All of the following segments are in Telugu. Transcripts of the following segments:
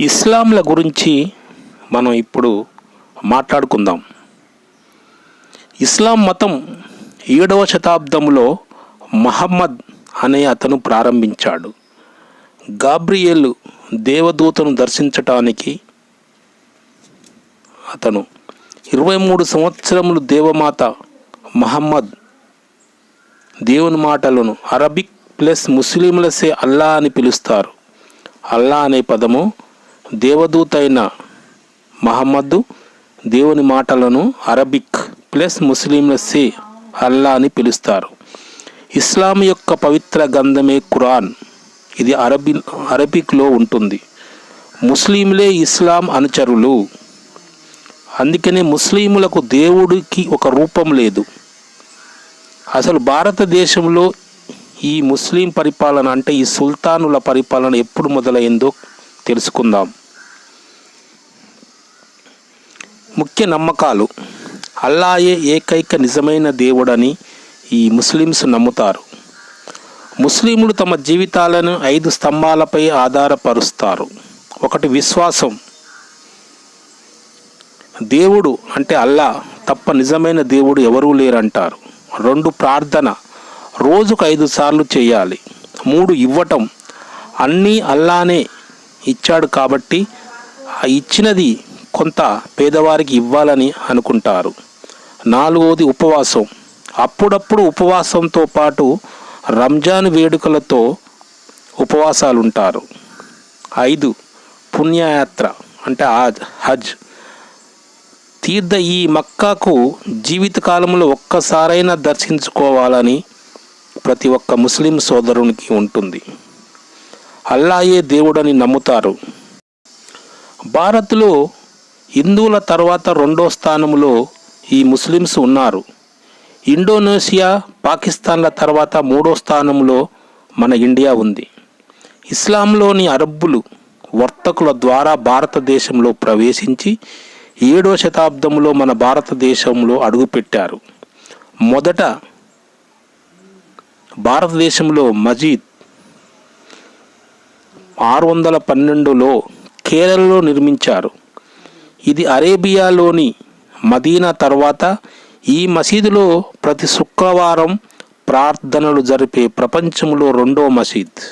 ఇస్లాంల గురించి మనం ఇప్పుడు మాట్లాడుకుందాం. ఇస్లాం మతం ఏడవ శతాబ్దంలో మహమ్మద్ అనే అతను ప్రారంభించాడు. గాబ్రియేలు దేవదూతను దర్శించటానికి అతను. ఇరవై మూడు సంవత్సరములు దేవమాత మహమ్మద్ దేవుని మాటలను అరబిక్ ప్లస్ ముస్లింలసే అల్లా అని పిలుస్తారు. అల్లా అనే పదము దేవదూత అయిన మహమ్మద్ దేవుని మాటలను అరబిక్ ప్లస్ ముస్లింలసే అల్లా అని పిలుస్తారు. ఇస్లాం యొక్క పవిత్ర గ్రంథమే ఖురాన్. ఇది అరబి అరబిక్లో ఉంటుంది. ముస్లింలే ఇస్లాం అనుచరులు. అందుకనే ముస్లింలకు దేవుడికి ఒక రూపం లేదు. అసలు భారతదేశంలో ఈ ముస్లిం పరిపాలన అంటే ఈ సుల్తానుల పరిపాలన ఎప్పుడు మొదలైందో తెలుసుకుందాం. ముఖ్య నమ్మకాలు. అల్లాయే ఏకైక నిజమైన దేవుడని ఈ ముస్లిమ్స్ నమ్ముతారు. ముస్లింలు తమ జీవితాలను ఐదు స్తంభాలపై ఆధారపరుస్తారు. ఒకటి విశ్వాసం. దేవుడు అంటే అల్లా తప్ప నిజమైన దేవుడు ఎవరూ లేరంటారు. రెండు ప్రార్థన రోజుకు ఐదు సార్లు చేయాలి. మూడు ఇవ్వటం. అన్నీ అల్లానే ఇచ్చాడు కాబట్టి ఆ ఇచ్చినది కొంత పేదవారికి ఇవ్వాలని అనుకుంటారు. నాలుగవది ఉపవాసం. అప్పుడప్పుడు ఉపవాసంతో పాటు రంజాన్ వేడుకలతో ఉపవాసాలుంటారు. ఐదు పుణ్యయాత్ర అంటే ఆజ్ హజ్. తీర్థ ఈ మక్కాకు జీవితకాలంలో ఒక్కసారైనా దర్శించుకోవాలని ప్రతి ఒక్క ముస్లిం సోదరునికి ఉంటుంది. అల్లాయే దేవుడని నమ్ముతారు. భారత్లో హిందువుల తర్వాత రెండో స్థానంలో ఈ ముస్లిమ్స్ ఉన్నారు. ఇండోనేషియా పాకిస్తాన్ల తర్వాత మూడో స్థానంలో మన ఇండియా ఉంది. ఇస్లాంలోని అరబ్బులు వర్తకుల ద్వారా భారతదేశంలో ప్రవేశించి ఏడో శతాబ్దంలో మన భారతదేశంలో అడుగుపెట్టారు. మొదట భారతదేశంలో మజీద్ ఆరు వందల పన్నెండులో కేరళలో నిర్మించారు. ఇది అరేబియాలోని మదీనా తర్వాత ఈ మసీదులో ప్రతి శుక్రవారం ప్రార్థనలు జరిపే ప్రపంచంలో రెండో మసీద్.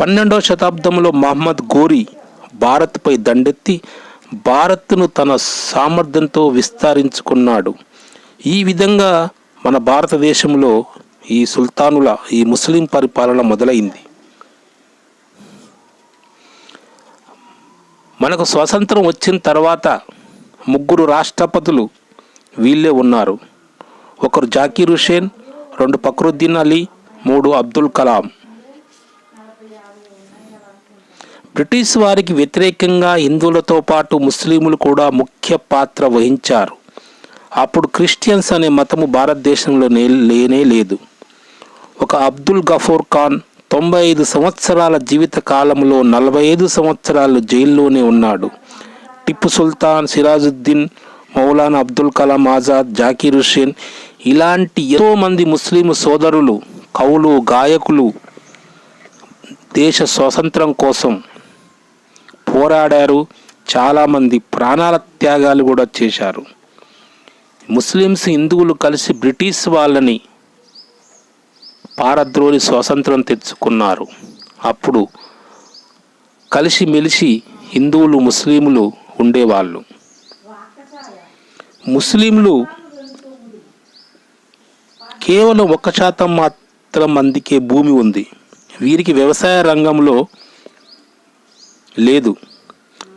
పన్నెండవ శతాబ్దంలో మహమ్మద్ గోరి భారత్పై దండెత్తి భారత్ను తన సామర్థ్యంతో విస్తరించుకున్నాడు. ఈ విధంగా మన భారతదేశంలో ఈ సుల్తానుల ఈ ముస్లిం పరిపాలన మొదలైంది. మనకు స్వాతంత్రం వచ్చిన తర్వాత ముగ్గురు రాష్ట్రపతులు వీళ్ళే ఉన్నారు. ఒకరు జాకీర్ హుసేన్ రెండు ఫక్రుద్దీన్ అలీ మూడు అబ్దుల్ కలాం. బ్రిటిష్ వారికి వ్యతిరేకంగా హిందువులతో పాటు ముస్లింలు కూడా ముఖ్య పాత్ర వహించారు. అప్పుడు క్రిస్టియన్స్ అనే మతము భారతదేశంలో లేనే లేదు. ఒక అబ్దుల్ గఫూర్ ఖాన్ తొంభై ఐదు సంవత్సరాల జీవిత కాలంలో నలభై ఐదు సంవత్సరాలు జైల్లోనే ఉన్నాడు. టిప్పు సుల్తాన్ సిరాజుద్దీన్ మౌలానా అబ్దుల్ కలాం ఆజాద్ జాకీర్ హుస్సేన్ ఇలాంటి ఎంతో మంది ముస్లిం సోదరులు కవులు గాయకులు దేశ స్వాతంత్రం కోసం పోరాడారు. చాలామంది ప్రాణాల త్యాగాలు కూడా చేశారు. ముస్లిమ్స్ హిందువులు కలిసి బ్రిటిష్ వాళ్ళని పారద్రోలి స్వాతంత్రం తెచ్చుకున్నారు. అప్పుడు కలిసి మెలిసి హిందువులు ముస్లింలు ఉండేవాళ్ళు. ముస్లింలు కేవలం ఒక శాతం మాత్రం మందికే భూమి ఉంది. వీరికి వ్యవసాయ రంగంలో లేదు.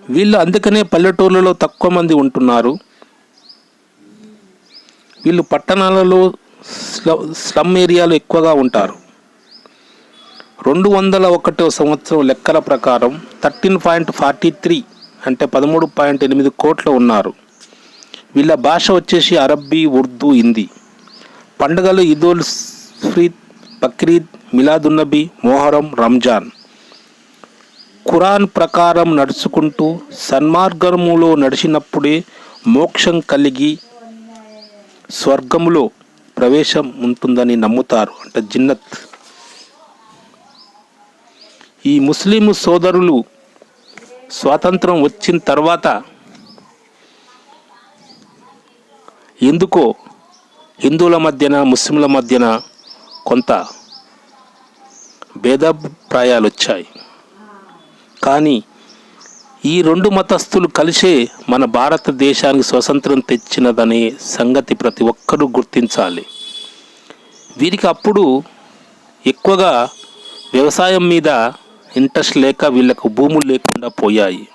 వీళ్ళు అందుకనే పల్లెటూళ్ళలో తక్కువ మంది ఉంటున్నారు. వీళ్ళు పట్టణాలలో స్ల- స్లమ్ ఏరియాలో ఎక్కువగా ఉంటారు. రెండు వందల ఒకటో సంవత్సరం లెక్కల ప్రకారం థర్టీన్ పాయింట్ ఫార్టీ త్రీ అంటే పదమూడు పాయింట్ ఎనిమిది కోట్లు ఉన్నారు. వీళ్ళ భాష వచ్చేసి అరబ్బీ ఉర్దూ హిందీ. పండుగలు ఈదోల్ ఫీద్ బక్రీద్ మిలాదున్నబీ మొహరం రంజాన్. ఖురాన్ ప్రకారం నడుచుకుంటూ సన్మార్గములో నడిచినప్పుడే మోక్షం కలిగి స్వర్గములో ప్రవేశం ఉంటుందని నమ్ముతారు. అంటే జిన్నత్. ఈ ముస్లిం సోదరులు స్వాతంత్రం వచ్చిన తర్వాత ఎందుకో హిందువుల మధ్యన ముస్లింల మధ్యన కొంత భేదాభిప్రాయాలు వచ్చాయి కానీ ఈ రెండు మతస్థులు కలిసే మన భారతదేశానికి స్వతంత్రం తెచ్చినదనే సంగతి ప్రతి ఒక్కరూ గుర్తించాలి. వీరికి అప్పుడు ఎక్కువగా వ్యవసాయం మీద ఇంట్రెస్ట్ లేక వీళ్ళకు భూములు లేకుండా పోయాయి.